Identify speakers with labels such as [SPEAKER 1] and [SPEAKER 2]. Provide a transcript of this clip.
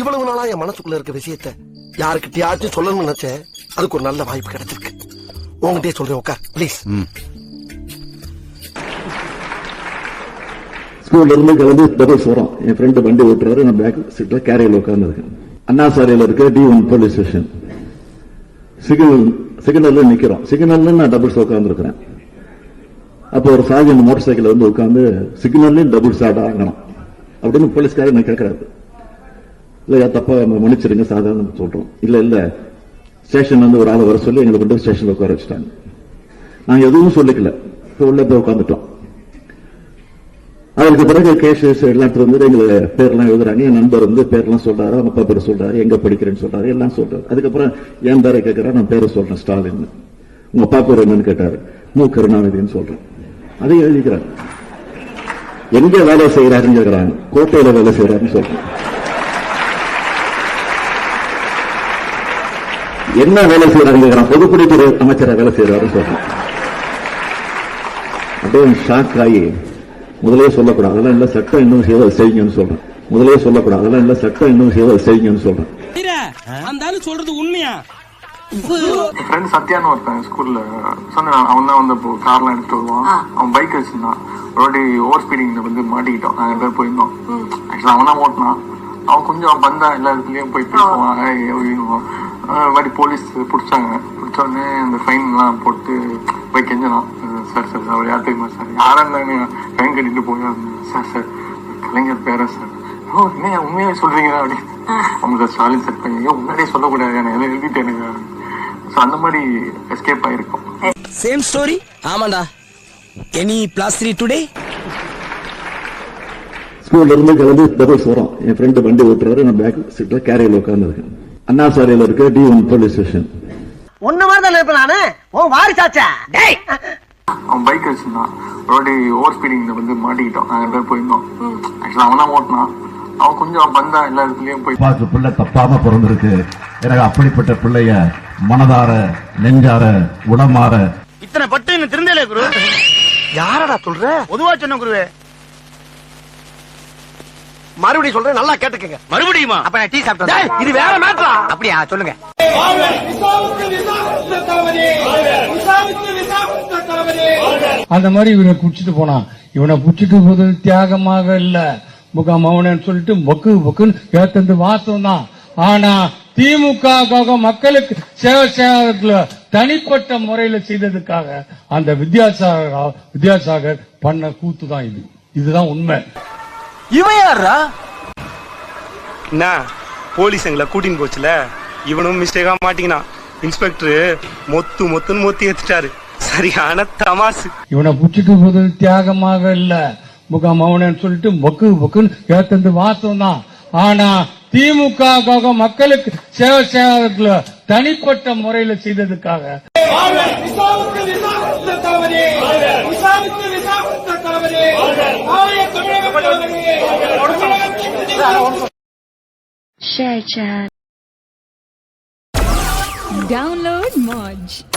[SPEAKER 1] இவ்வளவு நாளா என் மனசுக்குள்ள இருக்க விஷயத்த யாருக்கிட்டயாச்சும் சொல்லணும்னு நினைச்சேன். அதுக்கு ஒரு நல்ல வாய்ப்பு கிடைச்சிருக்கு. உங்ககிட்டயே சொல்றேன் உட்கார் ப்ளீஸ்
[SPEAKER 2] ஸ்கூல்ல இருந்து கிளம்பி டபுள்ஸ் வரோம் என் ஃப்ரெண்டு வண்டி ஓட்டுறாரு நான் பேக் சீட்ல கேரியர்ல உட்கார்ந்துருக்கேன் அண்ணா சாலையில இருக்க T one police station signal சிக்னல்ல நிக்கிறோம். சிக்னல்ல நான் டபுள்ஸ் உட்கார்ந்துருக்கிறேன் அப்போ ஒரு சார்ஜன் மோட்டார் சைக்கிள் வந்து உட்கார்ந்து சிக்னல்லையும் டபுள் ஸ்டார்ட் ஆகணும். அப்படின்னு போலீஸ்காரர் நான் கேட்கறாரு இல்லையா தப்பா மன்னிச்சிருங்க? சாதாரண சொல்றோம். இல்ல இல்ல. ஸ்டேஷன் வந்து ஒரு ஆளை வர சொல்லி எங்களை கொண்டு ஸ்டேஷன்ல உட்கார வச்சுட்டாங்க. நாங்க எதுவும் சொல்லிக்கல. இப்போ உள்ள போய் உட்காந்துட்டோம் அதுக்கு பிறகு கேஷஸ் எல்லாம் எடுத்து வந்து எங்களை பேர்லாம் எழுதுறாங்க. என் நண்பர் வந்து பேர்லாம் சொல்றாரு அவங்க அப்பா பேர் சொல்றாரு எங்க படிக்கிறேன்னு சொல்றாரு எல்லாம் சொல்றாரு. அதுக்கப்புறம் என் பேரை கேட்கிறா நான் பேரை சொல்றேன் ஸ்டாலின். உங்க அப்பா பேர் என்னன்னு கேட்டாரு. மு. கருணாநிதினு சொல்றேன். அதையும் எழுதிக்கிறாங்க எங்க வேலை செய்யறாருன்னு கேட்கறாங்க கோட்டையில வேலை செய்யறாருன்னு சொல்றேன். என்ன வேலை கேட்கறான் பொதுப்பணித்துறை அமைச்சரா வேலை செய்யறாருன்னு சொல்றேன். அப்படியே ஷாக் ஆகி முதலே சொல்லக்கூடாது. அதெல்லாம் இல்ல சட்டம் இன்னும் செய்வதை செய்யுங்கன்னு சொல்றேன். முதலே சொல்லக்கூடாது. அதெல்லாம் இல்ல சட்டம் இன்னும் செய்வதை செய்யுங்கன்னு சொல்றேன்.
[SPEAKER 3] அந்த சொல்றது உண்மையா?
[SPEAKER 4] ஃப்ரெண்ட் சத்யான்னு ஒருத்தன் ஸ்கூல்ல சொன்னேன். அவன் தான் வந்து இப்போ கார்லாம் எடுத்து வருவான். அவன் பைக் வச்சிருந்தான். ஒரு வாட்டி ஓவர் ஸ்பீடிங்ல வந்து மாட்டிக்கிட்டோம் நாங்க பேர் போயிருந்தோம். ஆக்சுவலா அவன் தான் ஓட்டினான். அவன் கொஞ்சம் பந்தா எல்லா இடத்துலயும் போய் பேசுவான். வாட்டி போலீஸ் பிடிச்சாங்க. பிடிச்ச உடனே அந்த ஃபைன் எல்லாம் போட்டு போய் கெஞ்சலாம். சார் சார் அவர் யார் தெரியுமா சார் யாரா இருந்தாங்க ஃபைன் கட்டிட்டு போய் சார் சார் கலைஞர் பேரா சார் ஓ என்ன உண்மையாவே சொல்றீங்களா அப்படி? அவங்க ஸ்டாலின் சார் பையன் ஐயோ முன்னாடியே சொல்லக்கூடாது நான் எல்லாம் எழுதிட்டேனுங்க ஸோ அந்த மாதிரி எஸ்கேப் ஆயிருக்கும்.
[SPEAKER 3] சேம் ஸ்டோரி ஆமாண்டா. எனி பிளாஸ் த்ரீ டுடே
[SPEAKER 2] ஸ்கூல்ல இருந்து கிளம்பி டபுள்ஸ் வரோம் என் ஃப்ரெண்டு வண்டி ஓட்டுறாரு நான் பேக் சீட்ல கேரியர்ல உட்கார்ந்துருக்கேன். அண்ணா சாலையில இருக்க டி ஒன் போலீஸ் ஸ்டேஷன்
[SPEAKER 1] ஒண்ணு மாதிரி தான் இருப்பேன் நானு. உன் வாரிசாச்சா? டேய்!
[SPEAKER 4] அவன் பைக் வச்சிருந்தான். ஒரு வாட்டி ஓவர் ஸ்பீடிங்ல வந்து மாட்டிக்கிட்டோம் நாங்க பேர் போயிருந்தோம். ஆக்சுவலா அவன் தான் ஓட்டினான். அவன் கொஞ்சம் பந்தா எல்லா இடத்துலயும் போய்
[SPEAKER 2] அப்பாவுக்கு பிள்ளை தப்பாம பிறந்திருக்கு. எனக்கு அப்படிப்பட்ட பிள்ளைய மனதார நெஞ்சார உடமாற
[SPEAKER 5] இத்தனை பட்டு இன்னும் திருந்தலே குரு?
[SPEAKER 1] யாரடா சொல்ற?
[SPEAKER 5] பொதுவா சொன்ன குருவே.
[SPEAKER 1] மறுபடியும் சொல்றேன் நல்லா கேட்டுக்கங்க.
[SPEAKER 5] மறுபடியுமா?
[SPEAKER 6] அப்ப நான் டீ சாப்பிட்டேன்
[SPEAKER 1] இது வேற மேட்டரா
[SPEAKER 6] அப்படியா சொல்லுங்க.
[SPEAKER 7] அந்த மாதிரி இவனை குடிச்சிட்டு போனான் இவனை புடிச்சிட்டு போது தியாகமாக இல்ல. அவனன்னு சொல்லிட்டு மொக்கு மொக்குன்னு ஏத்தந்து வாசம் தான் ஆனா திமுக மக்களுக்கு சேவை செய்யறதுல தனிப்பட்ட முறையில செய்ததுக்காக அந்த வித்யாசாகர் வித்யாசாகர் பண்ண கூத்து தான் இது. இதுதான் உண்மை.
[SPEAKER 1] இவன் யாரா
[SPEAKER 8] என்ன? போலீஸ் எங்களை கூட்டின்னு போச்சுல? இவனும் மிஸ்டேக்கா மாட்டிக்கினான். இன்ஸ்பெக்டர் மொத்து மொத்துன்னு மொத்தி ஏத்துட்டாரு. சரியான தமாசு.
[SPEAKER 7] இவனை புடிச்சிட்டு போது தியாகமாக இல்ல. முகாம் அவனன்னு சொல்லிட்டு மொக்கு மொக்குன்னு ஏத்தந்து வாசம் தான். ஆனா திமுக மக்களுக்கு சேவை செய்யறதுல தனிப்பட்ட முறையில செய்ததுக்காக.
[SPEAKER 9] Share chat. Download Modge.